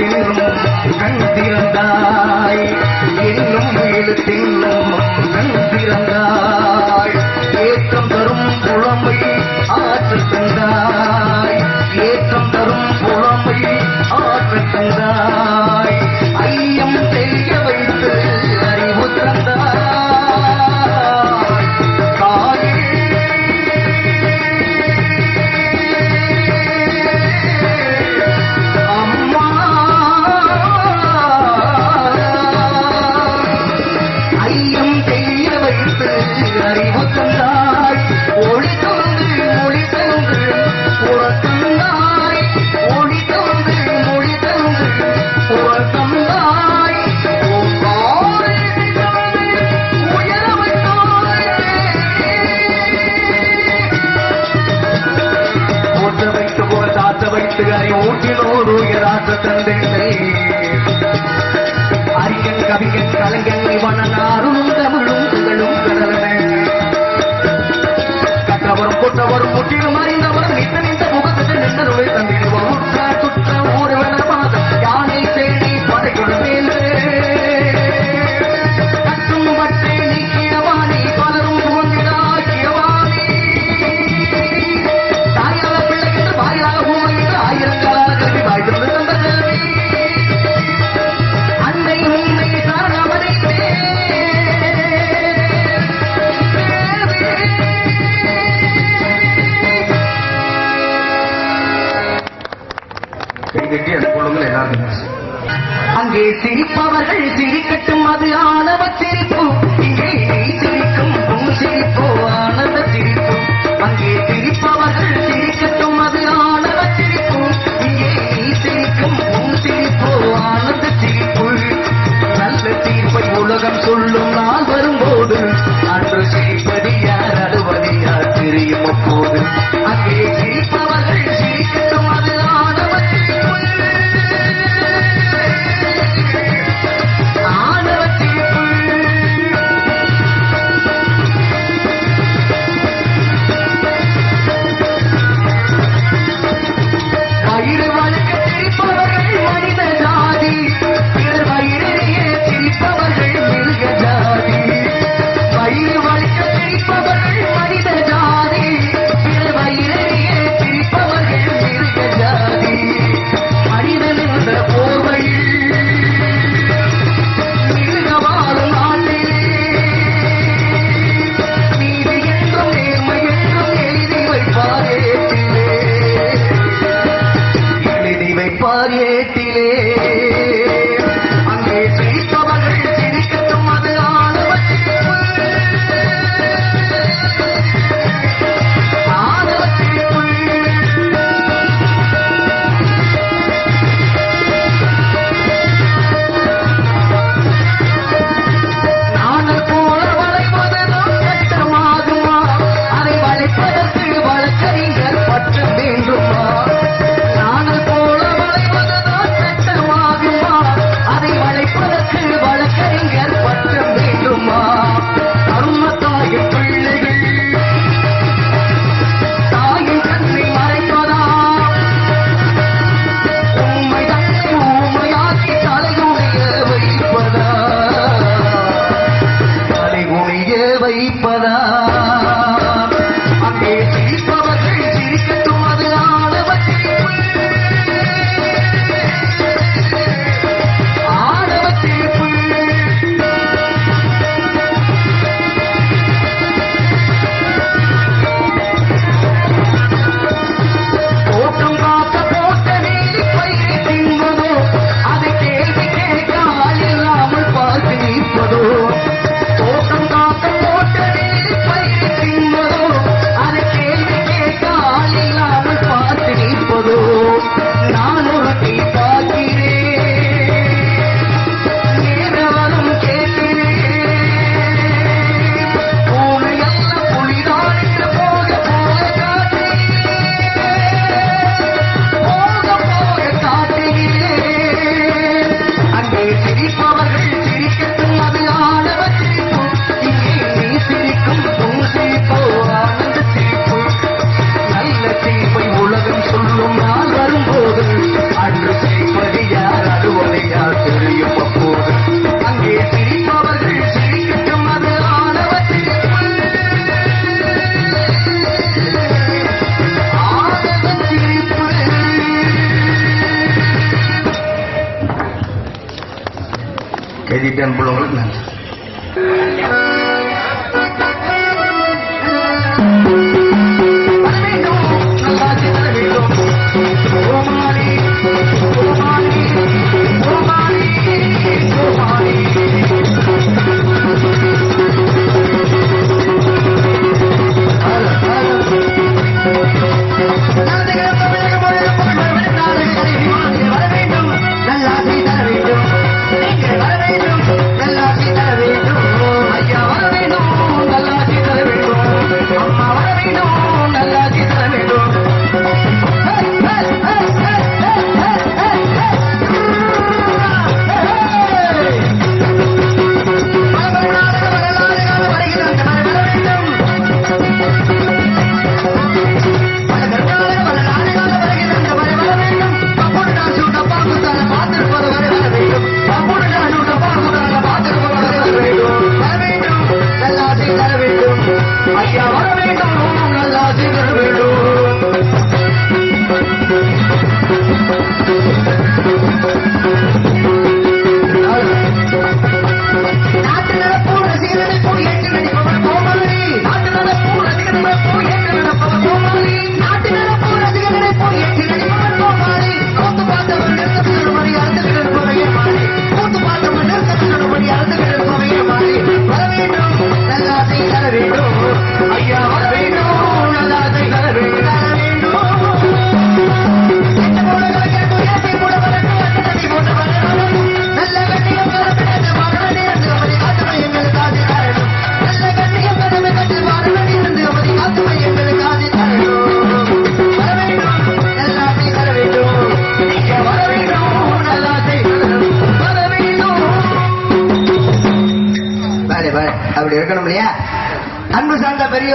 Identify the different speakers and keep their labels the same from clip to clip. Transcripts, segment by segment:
Speaker 1: இழுத்தின் கந்திருந்தாய் இன்னும் இழுத்தின் dan belum kenal.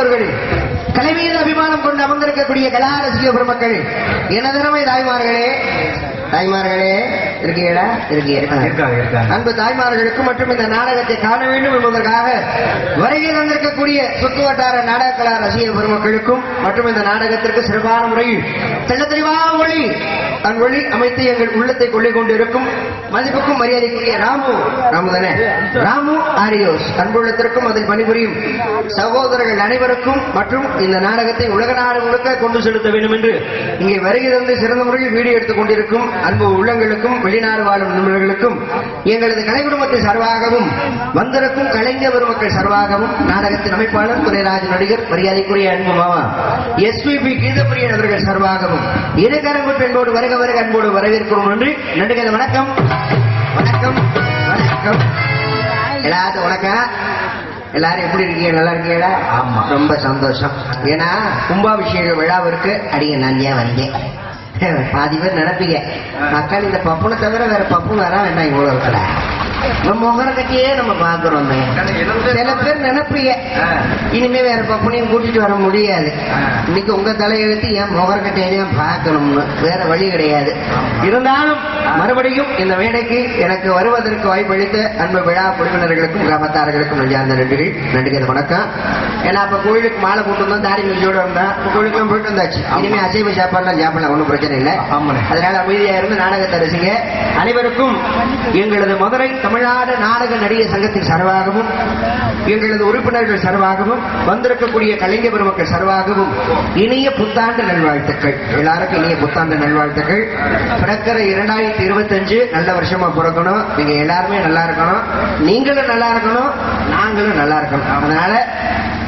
Speaker 1: அவர்கள் தலைமையில் அபிமானம் கொண்டு அமர்ந்திருக்கக்கூடிய கலாரசிக பெருமக்கள் எனதனமை தாய்மார்களே தாய்மார்களே இருக்கீங்களா இருக்கீங்க அன்பு தாய்மார்களுக்கு மற்றும் இந்த நாடகத்தை காண வேண்டும் என்பதற்காக வருகை தந்திருக்கக்கூடிய சுற்று வட்டார நாடக கலா ரசிக பெருமக்களுக்கும் மற்றும் இந்த நாடகத்திற்கு சிறப்பான முறையில் தெல்ல தெளிவான மொழி தன் ஒளி அமைத்து எங்கள் உள்ளத்தை கொள்ளிக் கொண்டிருக்கும் மதிப்புக்கும் மரியாதைக்குரிய ராமு ராமு தானே ராமு ஆரியோஸ் அன்புள்ளத்திற்கும் அதில் பணிபுரியும் சகோதரர்கள் அனைவருக்கும் மற்றும் இந்த நாடகத்தை உலக நாடு முழுக்க கொண்டு செலுத்த வேண்டும் என்று இங்கே வருகை தந்து சிறந்த முறையில் வீடியோ எடுத்துக் கொண்டிருக்கும் அன்பு உள்ளங்களுக்கும் வெளிநாடு வாழும் நிபுணர்களுக்கும் எங்களது கலை குடும்பத்தை சார்பாகவும் வந்திருக்கும் கலைஞர் மக்கள் சார்பாகவும் நாடகத்தின் அமைப்பாளர் துறைராஜ் நடிகர் மரியாதைக்குரிய அன்பு மாமா எஸ்பிபி கீதபுரியன் அவர்கள் சார்பாகவும் இருகரங்குட்டு என்போடு வருக வருக அன்போடு வரவேற்கிறோம் என்று நடிகர் வணக்கம் வணக்கம் வணக்கம் எல்லாரும் வணக்கம் எல்லாரும் எப்படி இருக்கீங்க நல்லா இருக்கீங்களா ஆமா ரொம்ப சந்தோஷம் ஏன்னா கும்பாபிஷேக விழாவிற்கு அடிக்க நான் ஏன் வந்தேன் பாதி பேர் நினைப்பீங்க மக்கள் இந்த பப்புனை தவிர வேற பப்பு வரா வேண்டாம் இவ்வளவு நம்ம முகர கட்டியே நம்ம பாக்குறோமே சில பேர் நினைப்பீங்க இனிமே வேற பப்புனையும் கூட்டிட்டு வர முடியாது இன்னைக்கு உங்க தலையெழுத்து ஏன் முகர கட்டையே பார்க்கணும்னு வேற வழி கிடையாது இருந்தாலும் மறுபடியும் இந்த வேலைக்கு எனக்கு வருவதற்கு வாய்ப்பளித்த அன்பு விழா குழுவினர்களுக்கும் கிராமத்தார்களுக்கும் நெஞ்சார்ந்த நன்றிகள் நன்றிகள் வணக்கம் ஏன்னா அப்ப கோயிலுக்கு மாலை போட்டுருந்தோம் தாடி மிஞ்சோட வந்தா கோயிலுக்கு போயிட்டு வந்தாச்சு இனிமே அசைவ சாப்பாடுலாம் சாப்பிடலாம் ஒன்றும் பிரச்சனை இல்லை அதனால அமைதியா இருந்து நாடகத்தை ரசிங்க அனைவருக்கும் எங்களது மதுரை தமிழ்நாடு நாடக நடிகர் சங்கத்தின் சார்பாகவும் எங்களது உறுப்பினர்கள் சார்பாகவும் வந்திருக்கக்கூடிய கலைஞர் பெருமக்கள் சார்பாகவும் இனிய புத்தாண்டு நல்வாழ்த்துக்கள் எல்லாருக்கும் இனிய புத்தாண்டு நல்வாழ்த்துக்கள் பிறக்கிற இரண்டாயிரத்தி இருபத்தஞ்சு நல்ல வருஷமா பிறக்கணும் நீங்க எல்லாருமே நல்லா இருக்கணும் நீங்களும் நல்லா இருக்கணும் நாங்களும் நல்லா இருக்கணும் அதனால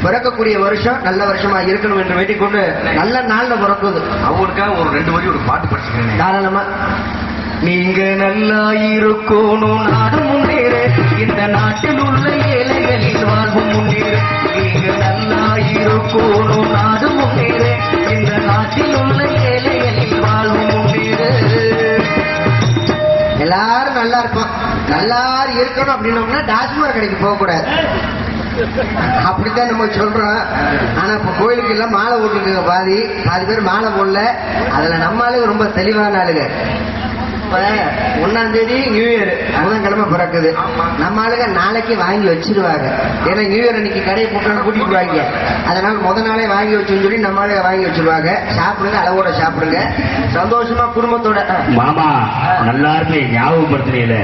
Speaker 1: பிறக்கக்கூடிய வருஷம் நல்ல வருஷமா இருக்கணும் என்று வேண்டிக் கொண்டு நல்ல நாள்ல பிறக்குது அவங்களுக்காக ஒரு ரெண்டு வரி ஒரு பாட்டு படிச்சுக்கிறேன் தாராளமா நீங்க நல்லா இருக்கணும் நாடும் முன்னேற இந்த நாட்டில் உள்ள ஏழைகளில் வாழ்வு முன்னேற நீங்க நல்லா இருக்கணும் நாடு முன்னேற இந்த நாட்டில் உள்ள ஏழைகளில் வாழ்வு முன்னேற எல்லாரும் நல்லா இருக்கும் நல்லா இருக்கணும் அப்படின்னா டாஸ்மார் கடைக்கு போகக்கூடாது அப்படித்தான் நம்ம சொல்றோம் ஆனா இப்ப கோயிலுக்கு எல்லாம் மாலை போட்டுருக்குங்க பாதி பாதி பேர் மாலை போடல அதுல நம்மளே ரொம்ப தெளிவான ஆளுங்க ஒன்னாம் தேதி நியூ இயர் புதன்கிழமை பிறக்குது நம்ம ஆளுங்க நாளைக்கு வாங்கி வச்சிருவாங்க ஏன்னா நியூ இயர் அன்னைக்கு கடையை போட்டு கூட்டிட்டு வாங்க அதனால முத நாளே வாங்கி வச்சோம்னு சொல்லி நம்ம ஆளுங்க வாங்கி வச்சிருவாங்க சாப்பிடுங்க அளவோட சாப்பிடுங்க சந்தோஷமா குடும்பத்தோட மாமா நல்லா இருக்கு ஞாபகப்படுத்துறீங்கள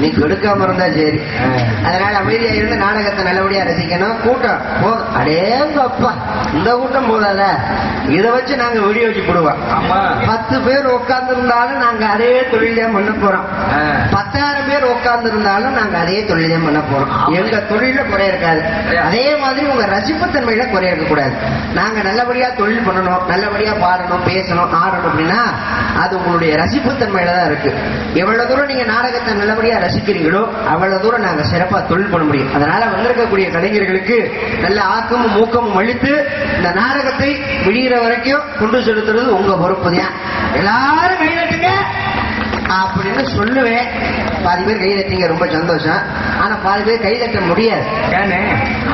Speaker 1: நீ கெடுக்காம இருந்தா சரி அதனால அமைதியா இருந்து நாடகத்தை நல்லபடியா ரசிக்கணும் கூட்டம் அடே அப்பா இந்த கூட்டம் போதாத இதை வச்சு நாங்க வீடியோ வச்சு போடுவோம் பத்து பேர் உட்கார்ந்து இருந்தாலும் நாங்க அதே அதே தொழில் பண்ண போறோம் பத்தாயிரம் பேர் உட்கார்ந்து இருந்தாலும் நாங்க அதே தொழில் பண்ண போறோம் எங்க தொழில குறைய இருக்காது அதே மாதிரி உங்க ரசிப்புத்தன்மையில குறைய இருக்க கூடாது நாங்க நல்லபடியா தொழில் பண்ணணும் நல்லபடியா பாடணும் பேசணும் ஆடணும் அப்படின்னா அது உங்களுடைய ரசிப்புத்தன்மையில தான் இருக்கு எவ்வளவு தூரம் நீங்க நாடகத்தை நல்லபடியா ரசிக்கிறீங்களோ அவ்வளவு தூரம் நாங்க சிறப்பா தொழில் பண்ண முடியும் அதனால வந்திருக்கக்கூடிய கலைஞர்களுக்கு நல்ல ஆக்கமும் ஊக்கமும் அழித்து இந்த நாடகத்தை விடுகிற வரைக்கும் கொண்டு செலுத்துறது உங்க பொறுப்பு தான் எல்லாரும் கைதட்டுங்க அப்படின்னு சொல்லுவேன் பாதி பேர் கை தட்டிங்க ரொம்ப சந்தோஷம் ஆனா பாதி பேர் கை தட்ட முடியாது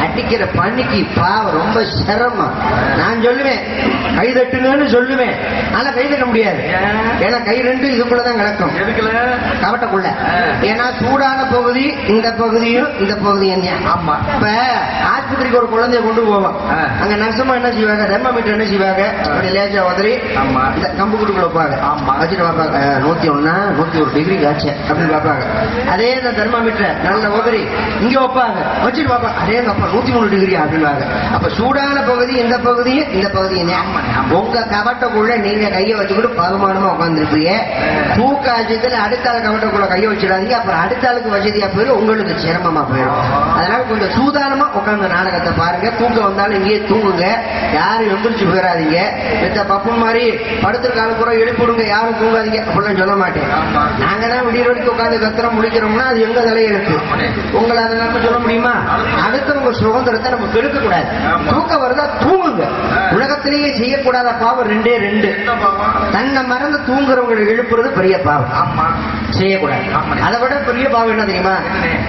Speaker 1: அடிக்கிற பணிக்கு பாவம் ரொம்ப சிரமம் நான் சொல்லுவேன் கை தட்டுங்கன்னு சொல்லுவேன் ஆனா கை தட்ட முடியாது ஏன்னா கை ரெண்டு இதுக்குள்ளதான் கிடக்கும் கவட்டக்குள்ள ஏன்னா சூடான பகுதி இந்த பகுதியும் இந்த பகுதியும் ஆமா இப்ப ஆஸ்பத்திரிக்கு ஒரு குழந்தைய கொண்டு போவோம் அங்க நர்சமா என்ன செய்வாங்க மீட்டர் என்ன செய்வாங்க அப்படி லேசா உதறி இந்த கம்பு கூட்டுக்குள்ள வைப்பாங்க வச்சுட்டு பார்ப்பாங்க நூத்தி ஒன்னா நூத்தி ஒரு டிகிரி காய்ச்சல் அப்படின்னு பார்ப்பாங்க அதே இந்த தெர்மாமீட்டர் நல்ல உதறி இங்க வைப்பாங்க வச்சுட்டு பார்ப்பாங்க அதே அப்பா நூத்தி மூணு டிகிரி அப்படின்னு அப்ப சூடான பகுதி இந்த பகுதியும் இந்த பகுதியும் உங்க கவட்டக்குள்ள நீங்க கையை வச்சுக்கிட்டு பகுமானமா உட்காந்துருப்பீங்க தூக்காச்சத்துல அடுத்த ஆள் கவட்டக்குள்ள கையை வச்சிடாதீங்க அப்புறம் அடுத்த ஆளுக்கு வசதியா போயிடும் உங்களுக்கு சிரமமா போயிடும் அதனால கொஞ்சம் சூதானமா உட்காந்து நாடகத்தை பாருங்க தூங்க வந்தாலும் இங்கேயே தூங்குங்க யாரும் எந்திரிச்சு போயிடாதீங்க மித்த பப்பன் மாதிரி படுத்துருக்காலும் கூட எழுப்பிடுங்க யாரும் தூங்காதீங்க அப்படின்னு சொல்ல மாட்டேன் நாங்க தான் விடிய வரைக்கும் உட்காந்து கத்திரம் முடிக்கிறோம்னா அது எங்க இருக்கு உங்களை அதை நம்ம சொல்ல முடியுமா அதுக்கு உங்க சுதந்திரத்தை நம்ம கெடுக்க கூடாது தூக்கம் வருதா உலகத்திலேயே செய்யக்கூடாத பாவம் ரெண்டே ரெண்டு தன்னை மறந்து தூங்குறவங்களை எழுப்புறது பெரிய பாவம் செய்யக்கூடாது அதை விட பெரிய பாவம் என்ன தெரியுமா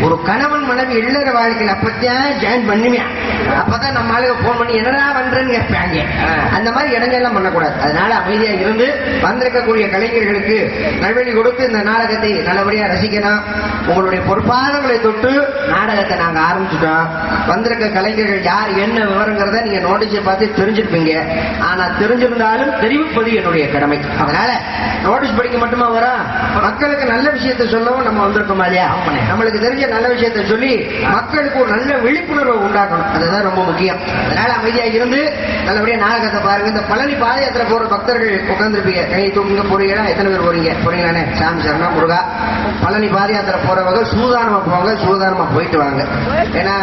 Speaker 1: ஒரு கணவன் மனைவி இல்லற வாழ்க்கையில் அப்பத்தான் ஜாயின் பண்ணுவியா அப்பதான் நம்ம ஆளுக போன் பண்ணி என்னடா பண்றேன்னு கேட்பாங்க அந்த மாதிரி இடங்கள்லாம் பண்ணக்கூடாது அதனால அமைதியா இருந்து வந்திருக்கக்கூடிய கலைஞர்களுக்கு நல்வழி கொடுத்து இந்த நாடகத்தை நல்லபடியா ரசிக்கலாம் உங்களுடைய பொறுப்பாதங்களை தொட்டு நாடகத்தை நாங்க ஆரம்பிச்சுட்டோம் வந்திருக்க கலைஞர்கள் யார் என்ன விவரங்கிறத நீங்க நோட்டீஸை பார்த்து தெரிஞ்சிருப்பீங்க ஆனா தெரிஞ்சிருந்தாலும் தெரிவிப்பது என்னுடைய கடமை அதனால நோட்டீஸ் படிக்க மட்டுமா வரா மக்களுக்கு நல்ல விஷயத்தை சொல்லவும் நம்ம வந்திருக்கோமா இல்லையா நம்மளுக்கு தெரிஞ்ச நல்ல விஷயத்தை சொல்லி மக்களுக்கு ஒரு நல்ல விழிப்புணர்வை உண்டாக்கணும் அதுதான் ரொம்ப முக்கியம் அதனால அமைதியா இருந்து நல்லபடியா நாடகத்தை பாருங்க இந்த பழனி பாத யாத்திரை போற பக்தர்கள் உட்காந்துருப்பீங்க கை தூங்க போறீங்கன்னா எத்தனை பேர் போறீங்க போறீங்களானே சாமி சரணா முருகா பழனி பாத யாத்திரை போறவங்க சூதானமா போவாங்க சூதானமா போயிட்டு வாங்க ஏன்னா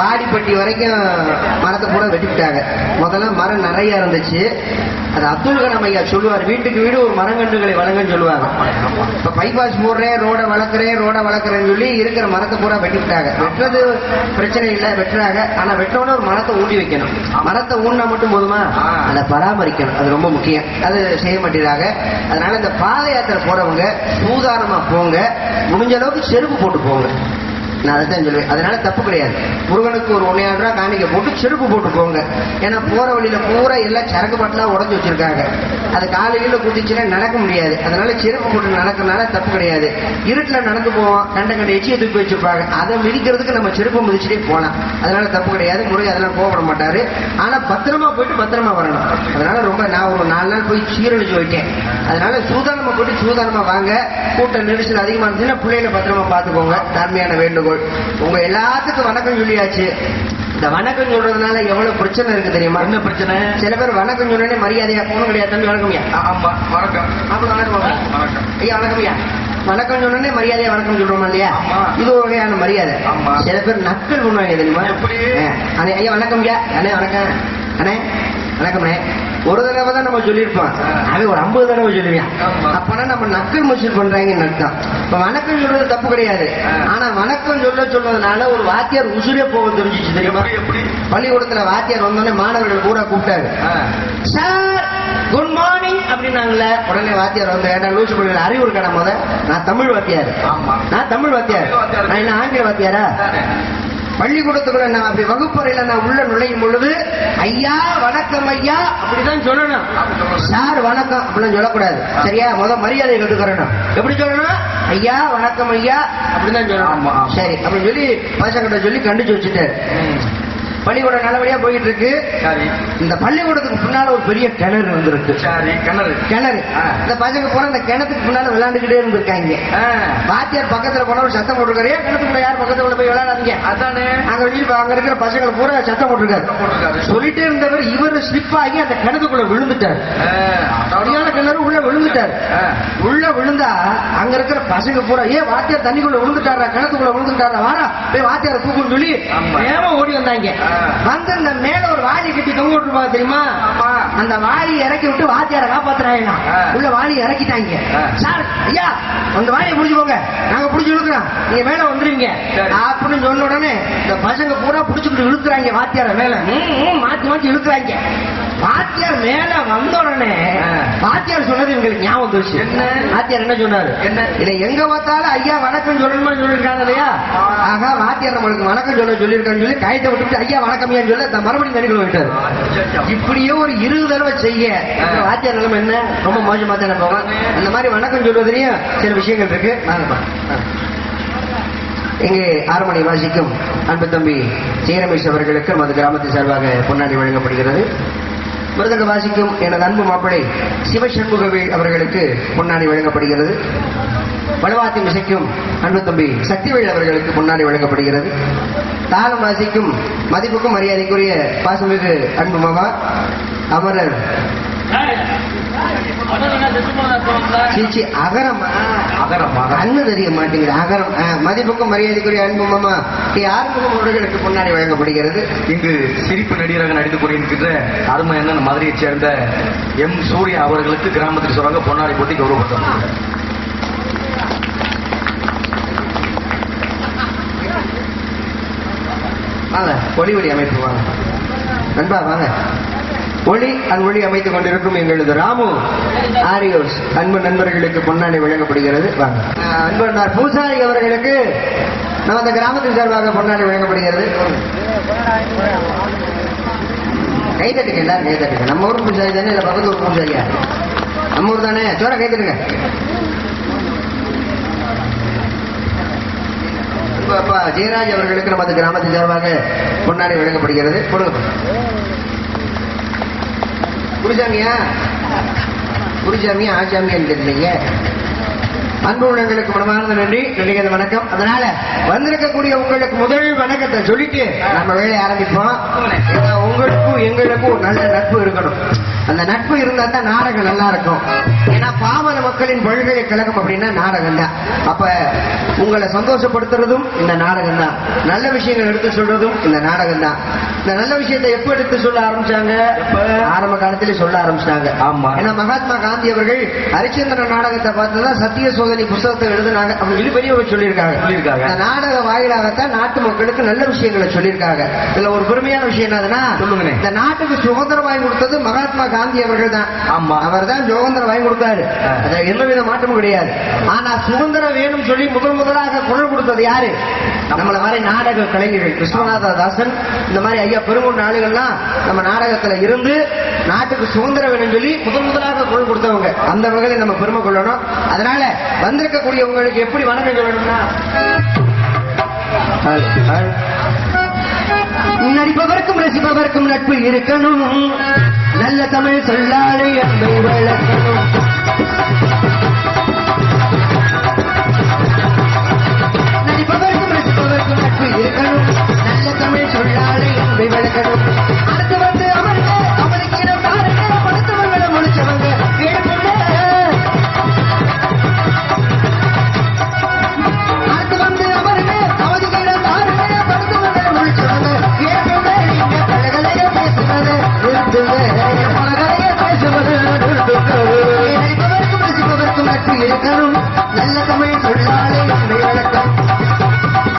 Speaker 1: வாடிப்பட்டி வரைக்கும் மரத்தை கூட வெட்டிவிட்டாங்க முதல்ல மரம் நிறைய இருந்துச்சு அது அப்துல் கலாம் ஐயா சொல்லுவார் வீட்டுக்கு வீடு ஒரு மரங்கன்றுகளை வளங்கன்னு சொல்லுவாங்க இப்போ பைபாஸ் போடுறேன் ரோடை வளர்க்குறேன் ரோடை வளர்க்குறேன்னு சொல்லி இருக்கிற மரத்தை பூரா வெட்டிக்கிட்டாங்க வெட்டுறது பிரச்சனை இல்லை வெட்டுறாங்க ஆனால் வெட்டவொடனே ஒரு மரத்தை ஊட்டி வைக்கணும் மரத்தை ஊன்னா மட்டும் போதுமா அதை பராமரிக்கணும் அது ரொம்ப முக்கியம் அது செய்ய மாட்டேறாங்க அதனால இந்த பாத யாத்திரை போறவங்க சூதானமாக போங்க முடிஞ்ச அளவுக்கு செருப்பு போட்டு போங்க நான் அதை தான் சொல்லுவேன் அதனால தப்பு கிடையாது முருகனுக்கு ஒரு ஒன்றையாயிரம் ரூபா காணிக்க போட்டு செருப்பு போட்டு போங்க ஏன்னா போகிற வழியில் பூரா எல்லாம் சரக்கு பாட்டெலாம் உடஞ்சி வச்சுருக்காங்க அது காலையில் குதிச்சுன்னா நடக்க முடியாது அதனால செருப்பு போட்டு நடக்கிறதுனால தப்பு கிடையாது இருட்டில் நடந்து போவோம் கண்ட கண்ட எச்சியை தூக்கி வச்சுருப்பாங்க அதை மிதிக்கிறதுக்கு நம்ம செருப்பு மிதிச்சுட்டே போகலாம் அதனால தப்பு கிடையாது முருகன் அதெல்லாம் கோவப்பட மாட்டார் ஆனால் பத்திரமா போயிட்டு பத்திரமா வரணும் அதனால ரொம்ப நான் ஒரு நாலு நாள் போய் சீரழிச்சு வைக்கேன் அதனால சூதானமாக போயிட்டு சூதானமாக வாங்க கூட்டம் நெரிசல் அதிகமாக இருந்துச்சுன்னா பிள்ளைகளை பத்திரமா பார்த்துக்கோங்க தன்மையான வேண்டுகோள் வேண்டுகோள் உங்க எல்லாத்துக்கும் வணக்கம் சொல்லியாச்சு இந்த வணக்கம் சொல்றதுனால எவ்வளவு பிரச்சனை இருக்கு தெரியுமா என்ன பிரச்சனை சில பேர் வணக்கம் சொன்னே மரியாதையா போகணும் கிடையாது தம்பி வணக்கம் அப்படி வணக்கம் வணக்கம் ஐயா வணக்கம் சொன்னே மரியாதையா வணக்கம் சொல்றோமா இல்லையா இது ஒரு வகையான மரியாதை சில பேர் நக்கல் பண்ணுவாங்க தெரியுமா அண்ணே ஐயா வணக்கம்யா அண்ணே வணக்கம் அண்ணே வணக்கம்ண்ணே ஒரு தடவை தான் நம்ம சொல்லியிருப்பான் அவன் ஒரு ஐம்பது தடவை சொல்லுவேன் அப்பனா நம்ம நக்கல் முஷன் பண்றாங்கன்னு அர்த்தம் இப்ப வணக்கம் சொல்றது தப்பு கிடையாது ஆனா வணக்கம் சொல்ல சொல்றதுனால ஒரு வாத்தியார் உசுரே போக தெரிஞ்சிச்சு தெரியுமா பள்ளிக்கூடத்துல வாத்தியார் வந்தோடனே மாணவர்கள் கூட கூப்பிட்டாரு சார் குட் மார்னிங் அப்படின்னாங்களே உடனே வாத்தியார் வந்து ஏன்னா லூசு பண்ணி அறிவு இருக்கா முத நான் தமிழ் வாத்தியார் நான் தமிழ் வாத்தியார் நான் என்ன ஆங்கில வாத்தியாரா பள்ளிக்கூடத்துக்குள்ள நான் அப்படி வகுப்பறையில நான் உள்ள நுழையும் பொழுது ஐயா வணக்கம் ஐயா அப்படிதான் சொல்லணும் சார் வணக்கம் அப்படிலாம் சொல்லக்கூடாது சரியா முத மரியாதை கட்டுக்கிறணும் எப்படி சொல்லணும் ஐயா வணக்கம் ஐயா அப்படிதான் சொல்லணும் சரி அப்படின்னு சொல்லி பசங்கிட்ட சொல்லி கண்டிச்சு வச்சுட்டாரு பள்ளிக்கூடம் நல்லபடியா போயிட்டு இருக்கு இந்த பள்ளிக்கூடத்துக்கு பின்னால ஒரு பெரிய கிணறு வந்துருக்கு கிணறு கிணறு இந்த பசங்க போன அந்த கிணத்துக்கு பின்னால விளையாண்டுகிட்டே இருந்திருக்காங்க வாத்தியார் பக்கத்துல போன ஒரு சத்தம் போட்டிருக்காரு கிணத்துக்குள்ள யார் பக்கத்துல போய் விளையாடாதீங்க அதானே அங்க வெளியில் அங்க இருக்கிற பசங்களை பூரா சத்தம் போட்டிருக்காரு சொல்லிட்டே இருந்தவர் இவர் ஸ்லிப் ஆகி அந்த கிணத்துக்குள்ள விழுந்துட்டார் சரியான கிணறு உள்ள விழுந்துட்டார் உள்ள விழுந்தா அங்க இருக்கிற பசங்க பூரா ஏன் வாத்தியார் தண்ணிக்குள்ள விழுந்துட்டாரா கிணத்துக்குள்ள விழுந்துட்டாரா வாரா போய் வாத்தியாரை தூக்குன்னு சொல்லி ஏமா ஓடி வந்தாங்க வந்து இந்த மேல ஒரு வாலி கட்டி தொங்க விட்டுருப்பா தெரியுமா அந்த வாலி இறக்கி விட்டு வாத்தியார காப்பாத்துறாங்க உள்ள வாலி இறக்கிட்டாங்க சார் ஐயா அந்த வாலியை புடிச்சு போங்க நாங்க புடிச்சு இழுக்கிறோம் நீங்க மேல வந்துருங்க அப்படின்னு சொன்ன உடனே இந்த பசங்க பூரா புடிச்சுட்டு இழுக்கிறாங்க வாத்தியார மேல மாத்தி மாத்தி இழுக்கிறாங்க பாத்தியார் மேல வந்த உடனே பாத்தியார் சொன்னது எங்களுக்கு ஞாபகம் வந்துருச்சு என்ன பாத்தியார் என்ன சொன்னாரு என்ன இதை எங்க பார்த்தாலும் ஐயா வணக்கம் சொல்லணுமா சொல்லியிருக்காங்க இல்லையா ஆகா வாத்தியார் நம்மளுக்கு வணக்கம் சொல்ல சொல்லியிருக்கான்னு சொல்லி கையத்தை விட்டுட்டு ஐயா ஏன் சொல்ல மறுபடியும் கணிகள் விட்டாரு இப்படியே ஒரு இருபது தடவை செய்ய வாத்தியார் நிலைமை என்ன ரொம்ப மோசமா தானே போவோம் இந்த மாதிரி வணக்கம் சொல்வதுலயும் சில விஷயங்கள் இருக்கு இங்கு ஆறு மணி வாசிக்கும் அன்பு தம்பி சீரமேஷ் அவர்களுக்கு நமது கிராமத்தின் சார்பாக பொன்னாடி வழங்கப்படுகிறது மிருதங்க வாசிக்கும் எனது அன்பு மாப்பிளை சிவசண்முகவே அவர்களுக்கு முன்னாடி வழங்கப்படுகிறது வலுவாத்தி இசைக்கும் அன்பு தம்பி சக்திவேல் அவர்களுக்கு முன்னாடி வழங்கப்படுகிறது தாளம் வாசிக்கும் மதிப்புக்கும் மரியாதைக்குரிய பாசமிகு அன்பு மாமா அமரர் சீச்சி அகரமா அகரமா அண்ணு தெரிய மாட்டேங்குது அகரம் மதிப்புக்கும் மரியாதைக்குரிய அன்பு யாருக்கும் முருகனுக்கு முன்னாடி வழங்கப்படுகிறது இங்கு சிரிப்பு நடிகராக நடித்து கொண்டிருக்கின்ற அருமை அண்ணன் மதுரையைச் சேர்ந்த எம் சூர்யா அவர்களுக்கு கிராமத்தில் சொல்றாங்க பொன்னாடி போட்டி கௌரவப்படுத்த வாங்க பொலிவடி அமைப்பு வாங்க நண்பா வாங்க ஒளி அன் ஒளி அமைத்துக் கொண்டிருக்கும் எங்களது ராமு ஆரியோஸ் அன்பு நண்பர்களுக்கு பொன்னாடி வழங்கப்படுகிறது அன்பு அன்பர் பூசாரி அவர்களுக்கு நமது கிராமத்தின் சார்பாக பொன்னாடி வழங்கப்படுகிறது தட்டுங்க எல்லாரும் தட்டுங்க நம்ம ஊர் பூசாரி தானே இல்லை பக்கத்து ஊர் பூசாரியா நம்ம ஊர் தானே சோர தட்டுங்க ஜெயராஜ் அவர்களுக்கு நமது கிராமத்தின் சார்பாக பொன்னாடி வழங்கப்படுகிறது கொடுங்க குருசாமியா ஆஜாமியா ஆசாமியான்னு தெரியலையே அன்புள்ளங்களுக்கு மனமார்ந்த நன்றி நடிகர் வணக்கம் அதனால வந்திருக்கக்கூடிய உங்களுக்கு முதல் வணக்கத்தை சொல்லிட்டு நம்ம வேலையை ஆரம்பிப்போம் உங்களுக்கும் எங்களுக்கும் நல்ல நட்பு இருக்கணும் அந்த நட்பு இருந்தா தான் நாடகம் நல்லா இருக்கும் ஏன்னா பாமர மக்களின் பல்கலைக்கழகம் அப்படின்னா நாடகம் தான் அப்ப உங்களை சந்தோஷப்படுத்துறதும் இந்த நாடகம் தான் நல்ல விஷயங்கள் எடுத்து சொல்றதும் இந்த நாடகம் தான் இந்த நல்ல விஷயத்தை எப்ப எடுத்து சொல்ல ஆரம்பிச்சாங்க ஆரம்ப காலத்திலே சொல்ல ஆரம்பிச்சாங்க ஆமா ஏன்னா மகாத்மா காந்தி அவர்கள் ஹரிச்சந்திர நாடகத்தை பார்த்துதான் சத்திய சோதனை புத்தகத்தை எழுதினாங்க அவங்க பெரியவங்க சொல்லியிருக்காங்க சொல்லியிருக்காங்க நாடக வாயிலாகத்தான் நாட்டு மக்களுக்கு நல்ல விஷயங்களை சொல்லியிருக்காங்க இதுல ஒரு பெருமையான விஷயம் என்னதுன்னா சொல்லுங்க இந்த நாட்டுக்கு சுதந்திரம் வாங்கி கொடுத்தது மகாத்மா காந்தி அவர்கள் தான் ஆமா அவர் தான் சுதந்திரம் வாங்கி கொடுத்தாரு அதுல எந்தவித மாற்றமும் கிடையாது ஆனா சுதந்திரம் வேணும் சொல்லி முதல் முதலாக குரல் கொடுத்தது யாரு நம்மள மாதிரி நாடக கலைஞர்கள் விஸ்வநாத தாசன் இந்த மாதிரி ஐயா பெருங்கொண்ட ஆளுகள்லாம் நம்ம நாடகத்துல இருந்து நாட்டுக்கு சுதந்திரம் வேணும் சொல்லி முதல் முதலாக குரல் கொடுத்தவங்க அந்த வகையில நம்ம பெருமை கொள்ளணும் அதனால வந்திருக்கக்கூடியவங்களுக்கு எப்படி வணக்கம் சொல்லணும்னா நடிப்பவருக்கும் ரசிப்பவருக்கும் நட்பு இருக்கணும் நல்ல தமிழ் சொல்லாலே அன்பை வளர்க்கணும் நடிப்பவருக்கும் ரசிப்பவருக்கும் நட்பு இருக்கணும் நல்ல தமிழ் சொல்லாலே அன்பை வளர்க்கணும் அல்லகமே தொழிலாளி